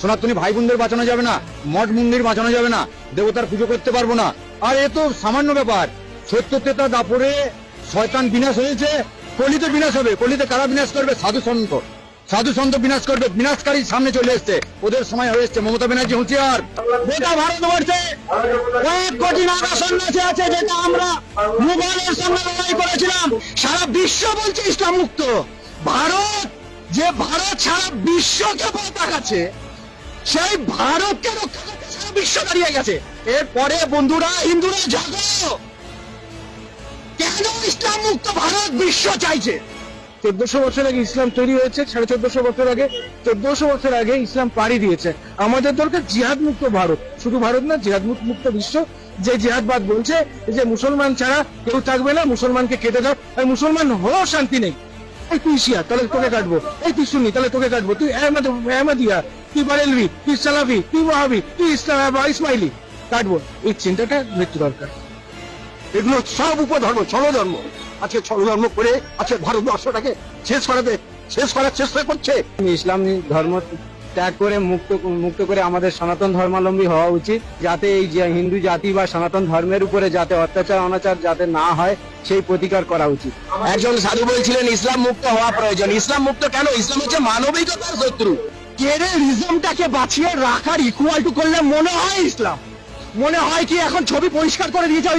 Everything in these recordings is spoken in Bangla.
সনাতনী ভাই বোনদের বাঁচানো যাবে না, মঠ মন্দির বাঁচানো যাবে না, দেবতার পুজো করতে পারব না। আর এ তো সামান্য ব্যাপার, সত্য তেতা দাপরে শয়তান বিনাশ হয়েছে, কলিতে বিনাশ হবে। কলিতে কারা বিনাশ করবে? সাধু সন্ত। সাধু সন্ত বিনাশ করবে, বিনাশকারী সামনে চলে এসছে। ওদের সময় হয়ে এসছে মমতা ব্যানার্জি হুঁশিয়ার। গোটা ভারতবর্ষে এক কোটি নাগা সন্ন্যাসী আছে যেটা আমরা মুঘলের সঙ্গে লড়াই করেছিলাম। সারা বিশ্ব বলছে ইসলাম মুক্ত ভারত, যে ভারত সারা বিশ্বকে দেখাচ্ছে সেই ভারতকে রক্ষা করতে সারা বিশ্ব দাঁড়িয়ে গেছে। এরপরে বন্ধুরা হিন্দুরা জাগো! কেন ইসলাম মুক্ত ভারত বিশ্ব চাইছে? চোদ্দশো বছর আগে ইসলাম তৈরি হয়েছে, সাড়ে চোদ্দশো বছর আগে, চোদ্দশো বছর আগে ইসলাম পাড়ি দিয়েছে। আমাদের দরকার জিহাদ মুক্ত ভারত। শুধু ভারত না জিহাদ মুক্ত বিশ্ব। যে জিহাদবাদ বলছে যে মুসলমান ছাড়া কেউ থাকবে না, মুসলমানকে কেটে দাও। আর মুসলমান হয়েও শান্তি নেই। এই তুই শিয়া, তাহলে তোকে কাটবো। এই তুই শুনি তাহলে তোকে কাটবো। তুই আহমদ, আহমদিয়া তুই বারেলভি তুই সালাফি তুই ওয়াহাবি তুই ইসলাম বা ইসমাইলি। কাটবো এই চিন্তাটা মৃত্যু দরকার। এগুলো সব উপধর্ম ছলধর্ম আজকে ছলধর্ম করে আজকে ভারতবর্ষটাকে শেষ করাতে শেষ করার চেষ্টা করছে। ইসলাম ধর্ম ত্যাগ করে মুক্ত মুক্ত করে আমাদের সনাতন ধর্মাবলম্বী হওয়া উচিত যাতে এই যে হিন্দু জাতি বা সনাতন ধর্মের উপরে যাতে অত্যাচার অনাচার যাতে না হয় সেই প্রতিকার করা উচিত। একজন সাধু বলছিলেন ইসলাম মুক্ত হওয়া প্রয়োজন। ইসলাম মুক্ত কেন? ইসলাম হচ্ছে মানবিকতার শত্রু। টেরিজমটাকে বাঁচিয়ে রাখার ইকুয়াল টু করলে মনে হয় ইসলাম। মনে হয় কি এখন ছবি পরিষ্কার করে দিয়েছে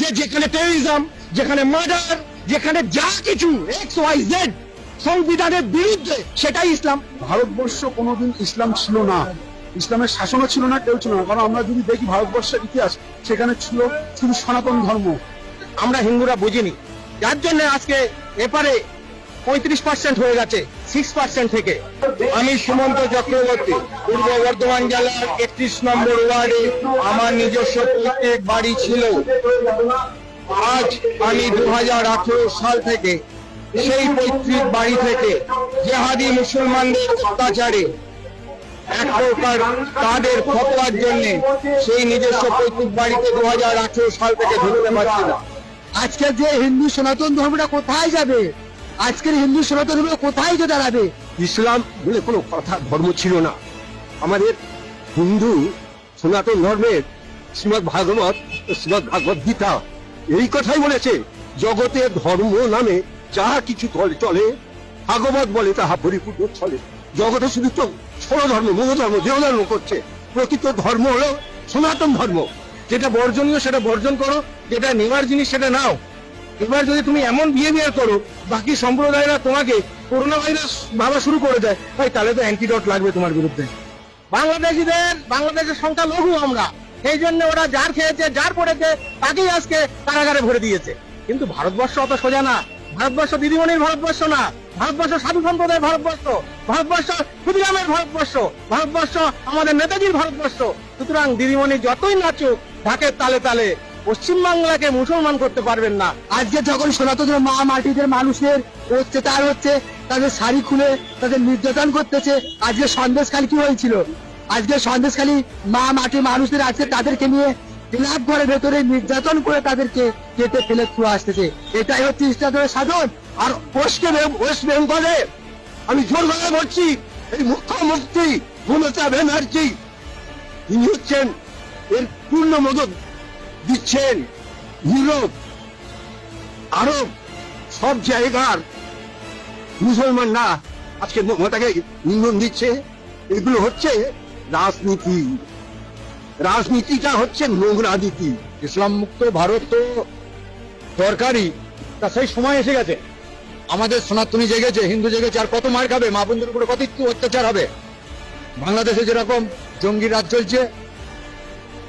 যে যেখানে টেরিজম যেখানে মার্ডার যেখানে যা কিছু এক্স ওয়াই জেড সংবিধানের বিরুদ্ধে সেটাই ইসলাম। ভারতবর্ষ কোনোদিন ইসলাম ছিল না। ইসলামের শাসনও ছিল না কেউ ছিল না। কারণ আমরা যদি দেখি ভারতবর্ষের ইতিহাস সেখানে ছিল শুধু সনাতন ধর্ম। আমরা হিন্দুরা বুঝিনি। যার জন্য আজকে এপারে পঁয়ত্রিশ পার্সেন্ট হয়ে গেছে সিক্স থেকে। আমি সুমন্ত চক্রবর্তী, পূর্ব বর্ধমান জেলার একত্রিশ নম্বর ওয়ার্ডে আমার নিজস্ব প্রত্যেক বাড়ি ছিল। আজ আমি দু সাল থেকে সেই পৈতৃক বাড়ি থেকে জেহাদি মুসলমানদের অত্যাচারে এক প্রকার তাদের ফতোয়ার জন্য সেই নিজস্ব পৈতৃক বাড়িতে দু হাজার আঠেরো সাল থেকে ঢুকতে পারছি না। আজকের যে হিন্দু সনাতন ধর্মটা কোথায় যাবে? আজকের হিন্দু সনাতন কোথায় যে দাঁড়াবে? ইসলাম বলে কোনো কথা, ধর্ম ছিল না। আমাদের হিন্দু সনাতন ধর্মের শ্রীমদ ভাগবত শ্রীমদ ভাগবত গীতা এই কথাই বলেছে জগতের ধর্ম নামে যাহা কিছু চলে ভাগবত বলে তাহা পরিপূর্ণ চলে। জগতে শুধু তো ষোল ধর্ম মূল ধর্ম দেহ ধর্ম করছে। প্রকৃত ধর্ম হলো সনাতন ধর্ম। যেটা বর্জনীয় সেটা বর্জন করো, যেটা নেওয়ার জিনিস সেটা নাও। এবার যদি তুমি এমন বিহেভিয়ার করো, বাকি সম্প্রদায়রা তোমাকে করোনা ভাইরাস ভাবা শুরু করে দেয়, ভাই তাহলে তো অ্যান্টিডট লাগবে তোমার বিরুদ্ধে। বাংলাদেশিদের, বাংলাদেশের সংখ্যা লঘু আমরা। সেই জন্য ওরা যার খেয়েছে, যার পড়েছে, তাকেই আজকে কারাগারে ভরে দিয়েছে। কিন্তু ভারতবর্ষ অত সোজা না। ভারতবর্ষ দিদিমণির ভারতবর্ষ না। ভারতবর্ষ সাধু সম্প্রদায়ের ভারতবর্ষ। ভারতবর্ষ ক্ষুদিরামের ভারতবর্ষ। ভারতবর্ষ আমাদের নেতাজির ভারতবর্ষ। সুতরাং দিদিমণি যতই নাচুক, ঢাকের তালে তালে পশ্চিম বাংলাকে মুসলমান করতে পারবেন না। আজকে যখন সনাতন মা মাটিদের মানুষের অত্যাচার হচ্ছে, তাদের শাড়ি খুলে তাদের নির্যাতন করতেছে, আজকে সন্দেশখালী কি হয়েছিল? আজকে সন্দেশখালী মা মাটি মানুষদের আজকে তাদেরকে নিয়ে ক্লাব ঘরের ভেতরে নির্যাতন করে তাদেরকে কেটে ফেলে থুয়ে আসতেছে। এটাই হচ্ছে ইসলামের সাধন। আর পশ্চিম ওয়েস্ট বেঙ্গলে আমি জোর গলায় বলছি, এই মুখ্যমন্ত্রী মমতা ব্যানার্জি, তিনি হচ্ছেন এর পূর্ণ মদত। দিচ্ছেন ইউরোপ আরব সব জায়গার মুসলমানরা আজকে মমতাকে নিন্দন দিচ্ছে। এগুলো হচ্ছে রাজনীতি। রাজনীতিটা হচ্ছে নোংরা নীতি। ইসলাম মুক্ত ভারত তো দরকারই। তা সেই সময় এসে গেছে। আমাদের সনাতনী জেগেছে, হিন্দু জেগেছে, আর কত মার খাবে? মা বোনদের উপরে কত অত্যাচার হবে? বাংলাদেশে যেরকম জঙ্গি রাজ চলছে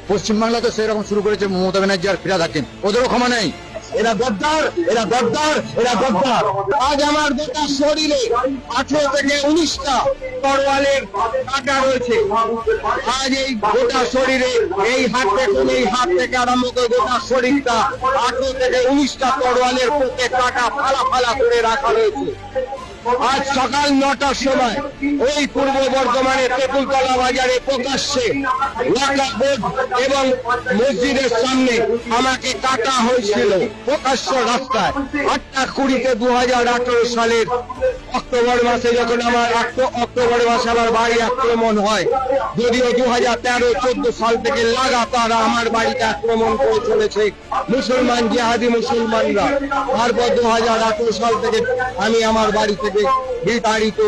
পশ্চিম বাংলাতে সেরকম শুরু করেছে মমতা ব্যানার্জি আর ফিরাদ হাকিম। ওদেরও ক্ষমা নেই। এরা গদ্দার এরা গদ্দার এরা গদ্দার। আজ আমার গোটা শরীরে আঠেরো থেকে উনিশটা তরোয়ালের কাটা রয়েছে। আজ এই গোটা শরীরে এই হাত থেকে, এই হাত থেকে আরম্ভ করে গোটা শরীরটা আঠেরো থেকে উনিশটা তরোয়ালের পোকে কাটা ফালা ফালা করে রাখা রয়েছে। আজ সকাল নটার সময় ওই পূর্ব বর্ধমানের তেঁতুলতলা বাজারে প্রকাশ্যে এবং মসজিদের সামনে আমাকে কাটা হয়েছিল। প্রকাশ্য রাস্তায় আটটা কুড়িতে দু সালের অক্টোবর মাসে যখন আমার অক্টোবর মাসে আমার বাড়ি আক্রমণ হয়, যদিও দু হাজার তেরো চোদ্দ সাল থেকে লাগাতার আমার বাড়িতে আক্রমণ করে চলেছে মুসলমান জিহাদি মুসলমানরা। তারপর দু হাজার আঠারো সাল থেকে আমি আমার বাড়ি থেকে বিতাড়িত।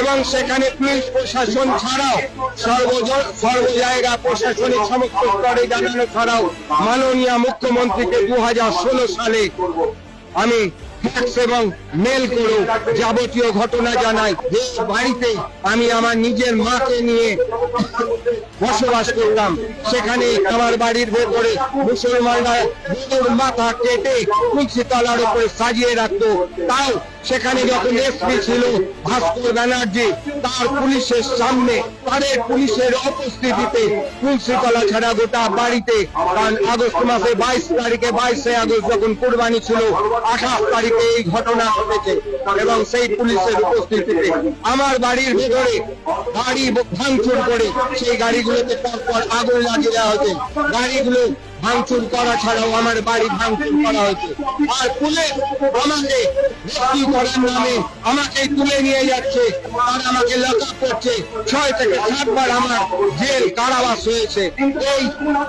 এবং সেখানে পুলিশ প্রশাসন ছাড়াও সর্বজ সর্ব জায়গা প্রশাসনিক সমস্ত স্তরে জানানো ছাড়াও মাননীয় মুখ্যমন্ত্রীকে দু সালে আমি ফ্যাক্স এবং মেল করে যাবতীয় ঘটনা জানাই। যে বাড়িতে আমি আমার নিজের মাকে নিয়ে বসবাস করতাম। সেখানে আমার বাড়ির ভেতরে মুসলমানরা গরুর মাথা কেটে তুলসী তলার উপরে সাজিয়ে রাখতো। তাও সেখানে যখন এসপি ছিল ভাস্কর ব্যানার্জি, তার পুলিশের সামনে তাদের পুলিশের উপস্থিতিতে তুলসীতলা ছাড়া গোটা বাড়িতে, কারণ আগস্ট মাসে বাইশ তারিখে বাইশে আগস্ট যখন কোরবানি ছিল, আঠাশ তারিখে এই ঘটনা ঘটেছে এবং সেই পুলিশের উপস্থিতিতে আমার বাড়ির ভেতরে গাড়ি ভাঙচুর করে সেই গাড়িগুলোতে পরপর আগুন লাগিয়ে দেওয়া হয়েছে। গাড়িগুলো ভাঙচুর করা ছাড়াও আমার বাড়ি ভাঙচুর করা হয়েছে। আর পুলিশ আমাকে ভর্তি করার নামে আমাকে তুলে নিয়ে যাচ্ছে। আর আমাকে লকা করছে। ছয় থেকে সাতবার আমার জেল কারাবাস হয়েছে। এই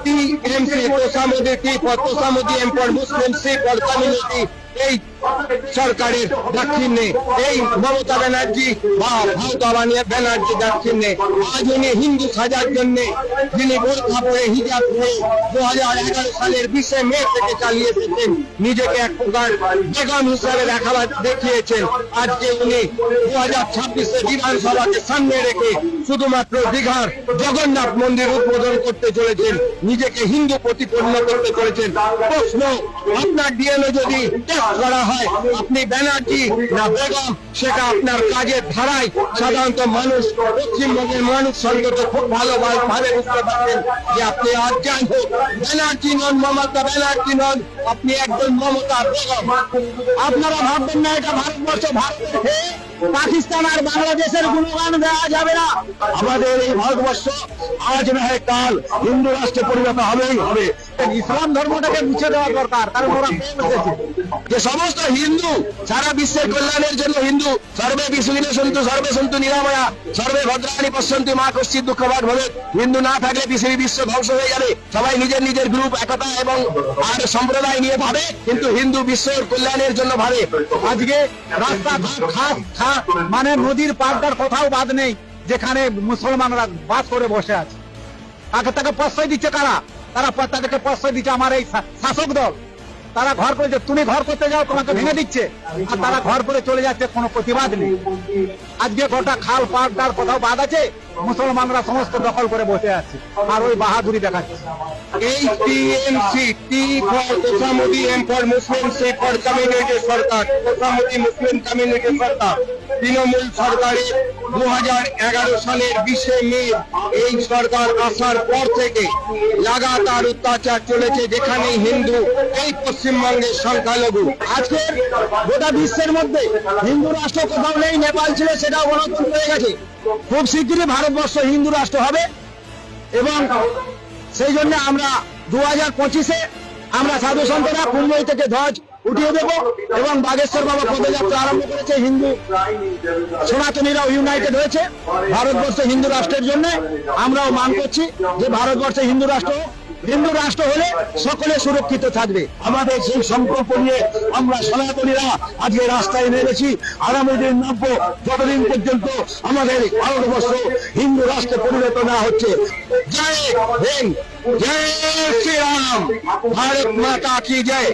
টিএমসি তোষামদি T for তোষামদি M for Muslim C for community, এই সরকারের দাক্ষিণ্যে এই মমতা ব্যানার্জি বা মমতা ব্যানার্জি দাক্ষিণ্যে আজ উনি হিন্দু সাজার জন্য যিনি বোরখা পরে হিজাব পরে দু হাজার এগারো সালের বিশে মে থেকে চালিয়ে এসেছেন নিজেকে এক প্রকার বেগম হিসাবে দেখাবার দেখিয়েছেন। আজকে উনি দু হাজার ছাব্বিশে বিধানসভাকে সামনে রেখে শুধুমাত্র দীঘার জগন্নাথ মন্দির উদ্বোধন করতে চলেছেন, নিজেকে হিন্দু প্রতিপন্ন করতে চলেছেন। প্রশ্ন, আপনার ডিএনএ যদি টেস্ট করা হয় আপনি ব্যানার্জি না বেগম, সেটা আপনার কাজের ধারায় সাধারণত মানুষ, পশ্চিমবঙ্গের মানুষ সঙ্গত খুব ভালো ভাবে বুঝতে পারছেন যে আপনি আর যাই হোক ব্যানার্জি নন, মমতা ব্যানার্জি নন, আপনি একজন মমতা বেগম। আপনারা ভাববেন না, এটা ভারতবর্ষ, ভারতের হয়ে পাকিস্তান আর বাংলাদেশের গুণগান দেওয়া যাবে না। আমাদের এই ভারতবর্ষ আজ না হয় কাল, হিন্দু রাষ্ট্রে পরিণত হবেই, হবে। ইসলাম ধর্মটাকে মুছে দেওয়া দরকার, কারণ ওরা বসেছে যে সমস্ত হিন্দু, সারা বিশ্বের কল্যাণের জন্য হিন্দু, সর্বে বিশ্বদিনে সন্তু, সর্বে সন্তু নিরাময়া, সর্বে ভদ্রাণী পশ্যন্তি মা কশ্চিত দুঃখবাদ ভবে। হিন্দু না থাকলে পৃথিবী বিশ্ব ধ্বংস হয়ে যাবে। সবাই নিজের নিজের গ্রুপ একতা এবং আর সম্প্রদায় নিয়ে ভাবে, কিন্তু হিন্দু বিশ্বের কল্যাণের জন্য ভাবে। আজকে রাস্তা ঘাট ঘাট মানে নদীর পাড়টার কোথাও বাদ নেই, যেখানে মুসলমানরা বাস করে বসে আছে। তাকে তাকে প্রশ্রয় দিচ্ছে কারা? তারা তাদেরকে প্রশ্রয় দিচ্ছে আমার এই শাসক দল। তারা ঘর করেছে তুমি ঘর করতে যাও, তোমাকে ভেঙে দিচ্ছে। আর তারা ঘর করে চলে যাচ্ছে, কোনো প্রতিবাদ নেই। আজকে গোটা খাল, পাট তার কোথাও বাদ আছে? মুসলমানরা সমস্ত দখল করে বসে আছে। আর ওই বাহাদুরি দেখাচ্ছে। এই TMC, T for M for Muslim, C for community Sarkar Muslim community সরকার। তৃণমূল দু সালের বিশে মে এই সরকার আসার পর থেকে লাগাতার অত্যাচার চলেছে, যেখানে হিন্দু এই পশ্চিমবঙ্গের সংখ্যালঘু। আজকে গোটা বিশ্বের মধ্যে হিন্দু রাষ্ট্র কোথাও নেই, নেপাল ছিল, সেটাও গণতন্ত্র হয়ে গেছে। খুব শীঘ্রই ভারতবর্ষ হিন্দু রাষ্ট্র হবে এবং সেই জন্য আমরা দু হাজার পঁচিশে আমরা সাধু সন্তরা কুম্বই থেকে ধ্বজ উঠিয়ে দেব এবং বাগেশ্বর বাবা পদযাত্রা আরম্ভ করেছে, হিন্দু সনাতনীরাও ইউনাইটেড হয়েছে ভারতবর্ষ হিন্দু রাষ্ট্রের জন্য আমরাও মান করছি যে ভারতবর্ষে হিন্দু রাষ্ট্র। হিন্দু রাষ্ট্র হলে সকলে সুরক্ষিত থাকবে। আমাদের সেই সংকল্প নিয়ে আমরা সনাতনীরা আজকে রাস্তায় নেমেছি। আগামী দিন নামব, যতদিন পর্যন্ত আমাদের ভারতবর্ষ হিন্দু রাষ্ট্রে পরিণত না হচ্ছে। জয় হিন্দ, জয় শ্রীরাম। ভারত মাতা কি জয়?